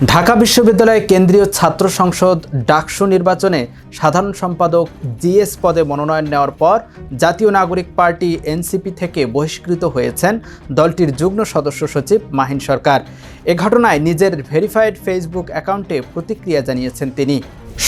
ঢাকা বিশ্ববিদ্যালয় কেন্দ্রীয় ছাত্র সংসদ ডাকসু নির্বাচনে সাধারণ সম্পাদক জিএস পদে মনোনয়ন নেওয়ার পর জাতীয় নাগরিক পার্টি এনসিপি থেকে বহিষ্কৃত হয়েছেন দলটির যুগ্ম সদস্য সচিব মাহিন সরকার। এ ঘটনায় নিজের ভেরিফাইড ফেসবুক অ্যাকাউন্টে প্রতিক্রিয়া জানিয়েছেন তিনি।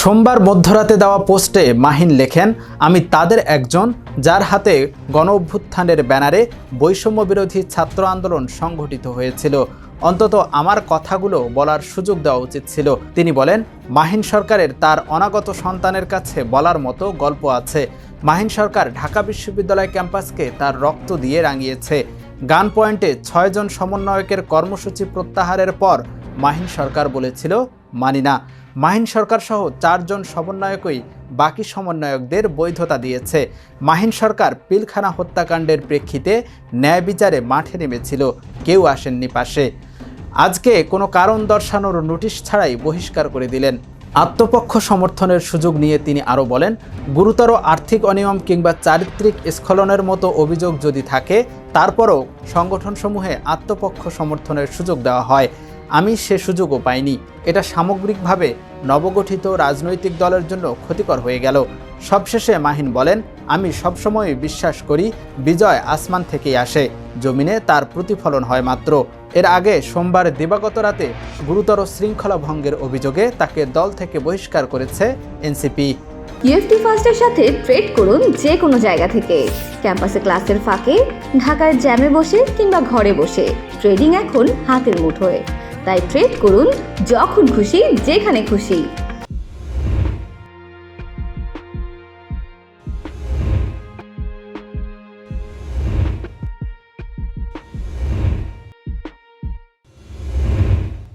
সোমবার মধ্যরাতে দেওয়া পোস্টে মাহিন লেখেন, আমি তাদের একজন যার হাতে গণ অভ্যুত্থানের ব্যানারে বৈষম্য বিরোধী ছাত্র আন্দোলন সংঘটিত হয়েছিল। অন্তত আমার কথাগুলো বলার সুযোগ দেওয়া উচিত ছিল। তিনি বলেন, মাহিন সরকারের তার অনাগত সন্তানের কাছে বলার মতো গল্প আছে। মাহিন সরকার ঢাকা বিশ্ববিদ্যালয় ক্যাম্পাসকে তার রক্ত দিয়ে রাঙিয়েছে। গান পয়েন্টে ছয়জন সমন্বয়কের কর্মসূচি প্রত্যাহারের পর মাহিন সরকার বলেছিল, মানি না। মাহিন সরকার সহ চারজন সমন্বয়কই বাকি সমন্বয়কদের বৈধতা দিয়েছে। মাহিন সরকার পিলখানা হত্যাকাণ্ডের প্রেক্ষিতে ন্যায় বিচারে মাঠে নেমেছিল। কেউ আসেননি পাশে। আজকে কোনো কারণ দর্শানোর নোটিশ ছাড়াই বহিষ্কার করে দিলেন। আত্মপক্ষ সমর্থনের সুযোগ নিয়ে তিনি আরও বলেন, গুরুতর আর্থিক অনিয়ম কিংবা চারিত্রিক স্খলনের মতো অভিযোগ যদি থাকে, তারপরও সংগঠনসমূহে আত্মপক্ষ সমর্থনের সুযোগ দেওয়া হয়। আমি সে সুযোগও পাইনি। এটা সামগ্রিকভাবে নবগঠিত রাজনৈতিক দলের জন্য ক্ষতিকর হয়ে গেল। সবশেষে মাহিন বলেন, আমি সবসময় বিশ্বাস করি, বিজয় আসমান থেকেই আসে, জমিনে তার প্রতিফলন হয় মাত্র। এর আগে সোমবার দিবাগত রাতে গুরুতর শৃঙ্খলা ভঙ্গের অভিযোগে তাকে দল থেকে বহিষ্কার করেছে এনসিপি। ইউএফটি ফার্স্টের সাথে ট্রেড করুন যে কোনো জায়গা থেকে। ক্যাম্পাসে ক্লাসের ফাঁকে, ঢাকার জ্যামে বসে কিংবা ঘরে বসে। ট্রেডিং এখন হাতের মুঠোয়। তাই ট্রেড করুন যখন খুশি, যেখানে খুশি।